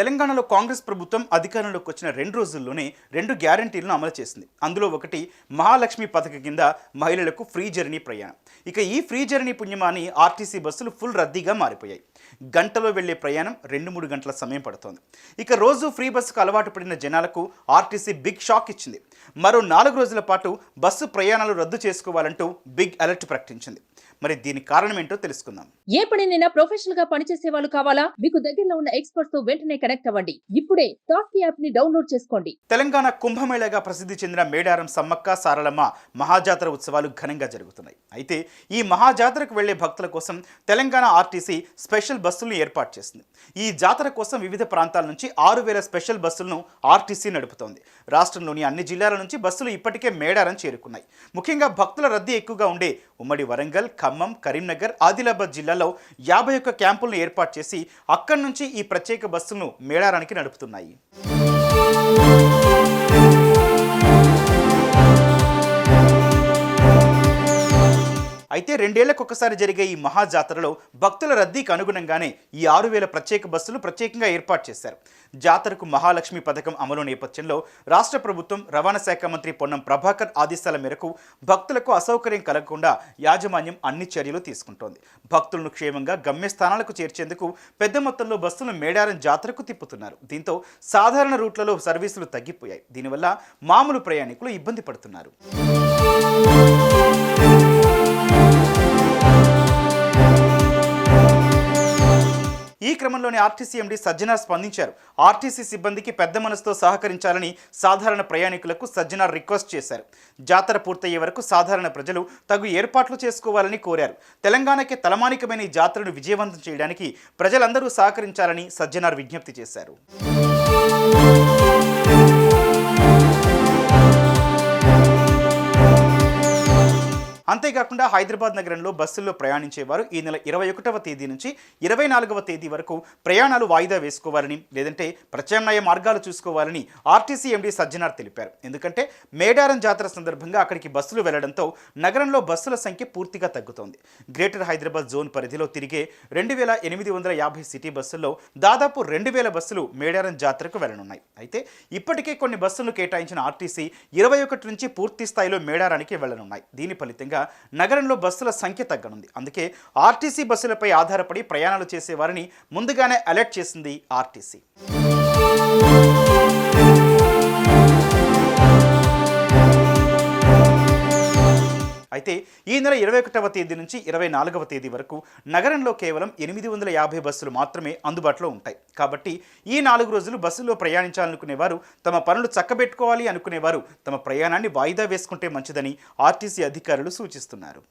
తెలంగాణలో కాంగ్రెస్ ప్రభుత్వం అధికారంలోకి వచ్చిన రెండు రోజుల్లోనే రెండు గ్యారంటీలను అమలు చేసింది. అందులో ఒకటి మహాలక్ష్మి పథకం కింద మహిళలకు ఫ్రీ జర్నీ ప్రయాణం. ఇక ఈ ఫ్రీ జర్నీ పుణ్యమాని ఆర్టీసీ బస్సులు ఫుల్ రద్దీగా మారిపోయాయి. గంటలో వెళ్ళే ప్రయాణం రెండు మూడు గంటల సమయం పడుతోంది. ఇక రోజు ఫ్రీ బస్సుకు అలవాటు పడిన జనాలకు ఆర్టీసీ బిగ్ షాక్ ఇచ్చింది. మరో నాలుగు రోజుల పాటు బస్సు ప్రయాణాలు రద్దు చేసుకోవాలంటూ బిగ్ అలర్ట్ ప్రకటించింది. మరి దీని కారణం ఏంటో తెలుసుకుందాం. ఏ పనినైనా ప్రొఫెషనల్గా పనిచేసే వాళ్ళు కావాలా? మీకు దగ్గరలో ఉన్న ఎక్స్పర్ట్స్తో వెంటనే కనెక్ట్ అవ్వండి. ఇప్పుడే టాక్ యాప్ని డౌన్లోడ్ చేసుకోండి. తెలంగాణ కుంభమేళగా ప్రసిద్ధి చెందిన మేడారం సమ్మక్క సారలమ్మ మహాజాతర ఉత్సవాలు ఘనంగా జరుగుతున్నాయి. అయితే ఈ మహాజాతరకు వెళ్ళే భక్తుల కోసం తెలంగాణ ఆర్టీసీ స్పెషల్ బస్సులను ఏర్పాటు చేసింది. ఈ జాతర కోసం వివిధ ప్రాంతాల నుంచి ఆరు వేల స్పెషల్ బస్సులను ఆర్టీసీ నడుపుతోంది. రాష్ట్రంలోని అన్ని జిల్లాల నుంచి బస్సులు ఇప్పటికే మేడారం చేరుకున్నాయి. ముఖ్యంగా భక్తుల రద్దీ ఎక్కువగా ఉండే ఉమ్మడి వరంగల్ ఖమ్మం కరీంనగర్ ఆదిలాబాద్ జిల్లాలో యాభై ఒక్క క్యాంపులను ఏర్పాటు చేసి అక్కడి నుంచి ఈ ప్రత్యేక బస్సులను మేడారానికి నడుపుతున్నాయి. అయితే రెండేళ్ళకు ఒకసారి జరిగే ఈ మహాజాతరలో భక్తుల రద్దీకి అనుగుణంగానే ఈ ఆరు వేల ప్రత్యేక బస్సులు ప్రత్యేకంగా ఏర్పాటు చేశారు. జాతరకు మహాలక్ష్మి పథకం అమలు నేపథ్యంలో రాష్ట్ర ప్రభుత్వం రవాణా శాఖ మంత్రి పొన్నం ప్రభాకర్ ఆదేశాల మేరకు భక్తులకు అసౌకర్యం కలగకుండా యాజమాన్యం అన్ని చర్యలు తీసుకుంటోంది. భక్తులను క్షేమంగా గమ్యస్థానాలకు చేర్చేందుకు పెద్ద మొత్తంలో బస్సులు మేడారం జాతరకు తిప్పుతున్నారు. దీంతో సాధారణ రూట్లలో సర్వీసులు తగ్గిపోయాయి. దీనివల్ల మామూలు ప్రయాణికులు ఇబ్బంది పడుతున్నారు. గ్రామంలోని ఆర్టీసీ ఎండీ సజ్జనార్ స్పందించారు. ఆర్టీసీ సిబ్బందికి పెద్ద మనసుతో సహకరించాలని సాధారణ ప్రయాణికులకు సజ్జనార్ రిక్వెస్ట్ చేశారు. జాతర పూర్తయ్యే వరకు సాధారణ ప్రజలు తగు ఏర్పాట్లు చేసుకోవాలని కోరారు. తెలంగాణకి తలమానికమైన ఈ జాతరను విజయవంతం చేయడానికి ప్రజలందరూ సహకరించాలని సజ్జనార్ విజ్ఞప్తి చేశారు. అంతేకాకుండా హైదరాబాద్ నగరంలో బస్సుల్లో ప్రయాణించేవారు ఈ నెల ఇరవై ఒకటవ తేదీ నుంచి ఇరవై నాలుగవ తేదీ వరకు ప్రయాణాలు వాయిదా వేసుకోవాలని లేదంటే ప్రత్యామ్నాయ మార్గాలు చూసుకోవాలని ఆర్టీసీ ఎండీ సజ్జనార్ తెలిపారు. ఎందుకంటే మేడారం జాతర సందర్భంగా అక్కడికి బస్సులు వెళ్ళడంతో నగరంలో బస్సుల సంఖ్య పూర్తిగా తగ్గుతోంది. గ్రేటర్ హైదరాబాద్ జోన్ పరిధిలో తిరిగే రెండు వేల ఎనిమిది వందల యాభై సిటీ బస్సుల్లో దాదాపు రెండు వేల బస్సులు మేడారం జాతరకు వెళ్ళనున్నాయి. అయితే ఇప్పటికే కొన్ని బస్సులు కేటాయించిన ఆర్టీసీ ఇరవై ఒకటి నుంచి పూర్తి స్థాయిలో మేడారానికి వెళ్ళనున్నాయి. దీని ఫలితంగా నగరంలో బస్సుల సంఖ్య తగ్గనుంది. అందుకే ఆర్టీసీ బస్సులపై ఆధారపడి ప్రయాణాలు చేసే వారిని ముందుగానే అలర్ట్ చేసింది ఆర్టీసీ. అయితే ఈ నెల ఇరవై ఒకటవ తేదీ నుంచి ఇరవై నాలుగవ తేదీ వరకు నగరంలో కేవలం ఎనిమిది వందల యాభై బస్సులు మాత్రమే అందుబాటులో ఉంటాయి. కాబట్టి ఈ నాలుగు రోజులు బస్సులో ప్రయాణించాలనుకునేవారు తమ పనులు చక్కబెట్టుకోవాలి అనుకునేవారు తమ ప్రయాణాన్ని వాయిదా వేసుకుంటే మంచిదని ఆర్టీసీ అధికారులు సూచిస్తున్నారు.